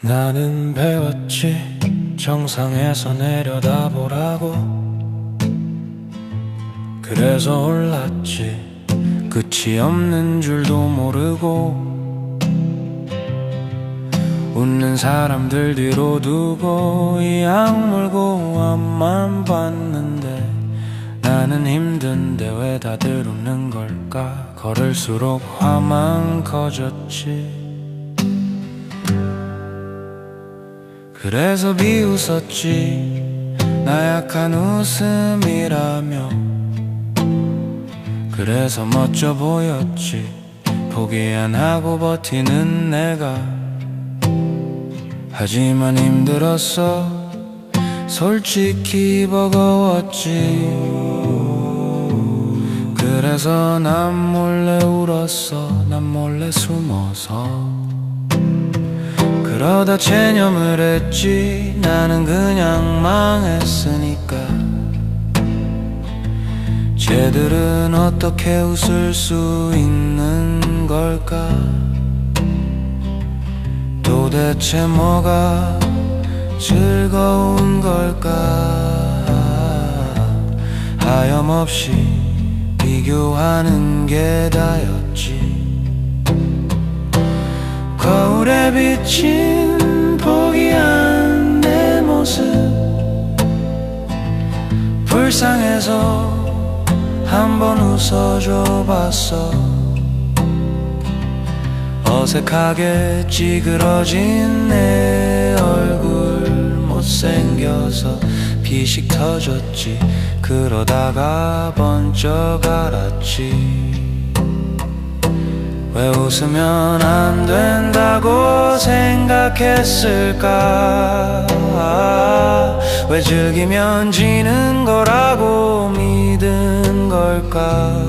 나는 배웠지. 정상에서 내려다보라고. 그래서 올랐지. 끝이 없는 줄도 모르고. 웃는 사람들 뒤로 두고 이 악 물고 앞만 봤는데 나는 힘든데 왜 다들 웃는 걸까? 걸을수록 화만 커졌지 그래서 비웃었지. 나약한 웃음이라며. 그래서 멋져 보였지. 포기 안 하고 버티는 내가. 하지만 힘들었어. 솔직히 버거웠지. 그래서 난 몰래 울었어. 난 몰래 숨어서 그러다 체념을 했지. 나는 그냥 망했으니까. 쟤들은 어떻게 웃을 수 있는 걸까? 도대체 뭐가 즐거운 걸까? 하염없이 비교하는 게 다였지 거울에 비친 포기한 내 모습. 불쌍해서 한번 웃어줘 봤어. 어색하게 찌그러진 내 얼굴 못생겨서 피식 터졌지. 그러다가 번쩍 알았지. 왜 웃으면 안 된다고 생각했을까? 왜 즐기면 지는 거라고 믿은 걸까?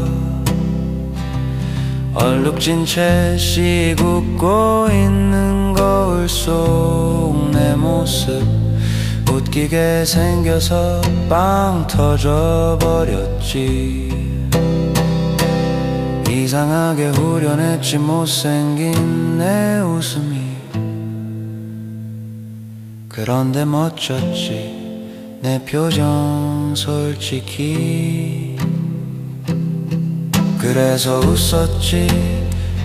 얼룩진 채씩 웃고 있는 거울 속 내 모습 웃기게 생겨서 빵 터져 버렸지. 이상하게 후련했지 못생긴 내 웃음이 그런데 멋졌지. 내 표정 솔직히. 그래서 웃었지.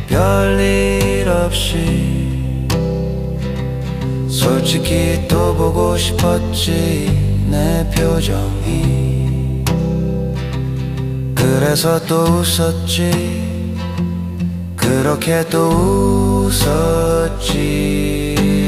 별일 없이. 솔직히 또 보고 싶었지. 내 표정이. 그래서 또 웃었지. 그렇게 또 웃었지